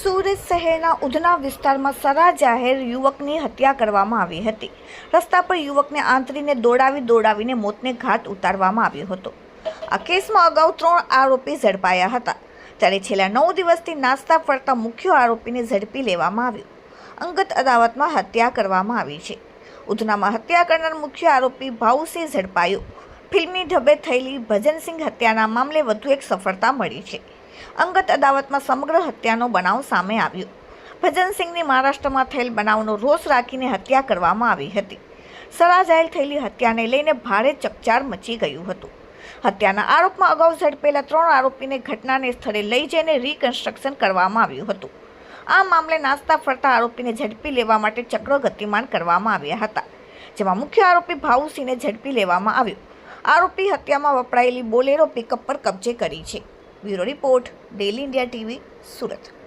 સુરત શહેરના ઉધના વિસ્તારમાં સરા જાહેર યુવકની હત્યા કરવામાં આવી હતી. રસ્તા પર યુવકને આંતરીને દોડાવી દોડાવીને મોતને ઘાટ ઉતારવામાં આવ્યો હતો. આ કેસમાં અગાઉ ત્રણ આરોપી ઝડપાયા હતા. ત્યારે છેલ્લા નવ દિવસથી નાસ્તા ફરતા મુખ્ય આરોપીને ઝડપી લેવામાં આવ્યો. અંગત અદાવતમાં હત્યા કરવામાં આવી છે. ઉધનામાં હત્યા કરનાર મુખ્ય આરોપી ભાઉસિંહ ઝડપાયો. ફિલ્મી ઢબે થયેલી ભજનસિંહ હત્યાના મામલે વધુ એક સફળતા મળી છે. અંગત અદાવતમાં સમગ્ર હત્યાનો બનાવ સામે આવ્યો. ભજનસિંહની મહારાષ્ટ્રમાં થયેલ બનાવનો રોષ રાખીને હત્યા કરવામાં આવી હતી. સરાજાયેલ થયેલી હત્યાને લઈને ભારે ચકચાર મચી ગયું હતું. હત્યાના આરોપમાં અગાઉ ઝડપેલા ત્રણ આરોપીને ઘટનાને સ્થળે લઈ જઈને રિકન્સ્ટ્રક્શન કરવામાં આવ્યું હતું. આ મામલે નાસ્તા ફરતા આરોપીને ઝડપી લેવા માટે ચક્રો ગતિમાન કરવામાં આવ્યા હતા. જેમાં મુખ્ય આરોપી ભાવુસિંહને ઝડપી લેવામાં આવ્યો. આરોપી હત્યામાં વપરાયેલી બોલેરો પિકઅપ પર કબજે કરી છે. Bureau report daily India TV, Surat.